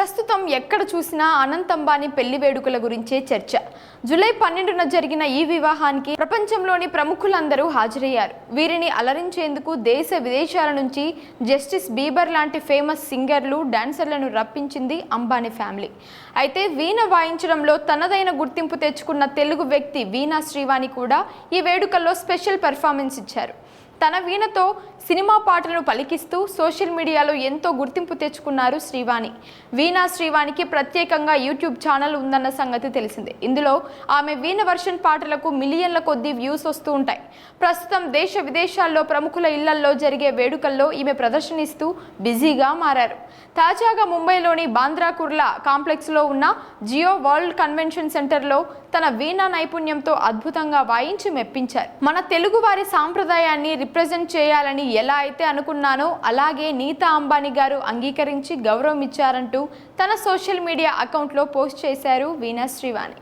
ప్రస్తుతం ఎక్కడ చూసినా అనంత్ అంబానీ పెళ్ళి వేడుకల గురించే చర్చ. జూలై పన్నెండున జరిగిన ఈ వివాహానికి ప్రపంచంలోని ప్రముఖులందరూ హాజరయ్యారు. వీరిని అలరించేందుకు దేశ విదేశాల నుంచి జస్టిస్ బీబర్ లాంటి ఫేమస్ సింగర్లు డాన్సర్లను రప్పించింది అంబానీ ఫ్యామిలీ. అయితే వీణ వాయించడంలో తనదైన గుర్తింపు తెచ్చుకున్న తెలుగు వ్యక్తి వీణా శ్రీవాణి కూడా ఈ వేడుకల్లో స్పెషల్ పెర్ఫార్మెన్స్ ఇచ్చారు. తన వీణతో సినిమా పాటలను పలికిస్తూ సోషల్ మీడియాలో ఎంతో గుర్తింపు తెచ్చుకున్నారు శ్రీవాణి. వీణా శ్రీవాణికి ప్రత్యేకంగా యూట్యూబ్ ఛానల్ ఉందన్న సంగతి తెలిసిందే. ఇందులో ఆమె వీణ వర్షన్ పాటలకు మిలియన్ల కొద్దీ వ్యూస్ వస్తూ ఉంటాయి. ప్రస్తుతం దేశ విదేశాల్లో ప్రముఖుల ఇళ్ళల్లో జరిగే వేడుకల్లో ఈమె ప్రదర్శనిస్తూ బిజీగా మారారు. తాజాగా ముంబైలోని బాంద్రా కుర్లా కాంప్లెక్స్లో ఉన్న జియో వరల్డ్ కన్వెన్షన్ సెంటర్లో తన వీణా నైపుణ్యంతో అద్భుతంగా వాయించి మెప్పించారు. మన తెలుగువారి సాంప్రదాయాన్ని రిప్రజెంట్ చేయాలని ఎలా అయితే అనుకున్నానో అలాగే నీతా అంబానీ గారు అంగీకరించి గౌరవం ఇచ్చారంటూ తన సోషల్ మీడియా అకౌంట్లో పోస్ట్ చేశారు వీణా శ్రీవాణి.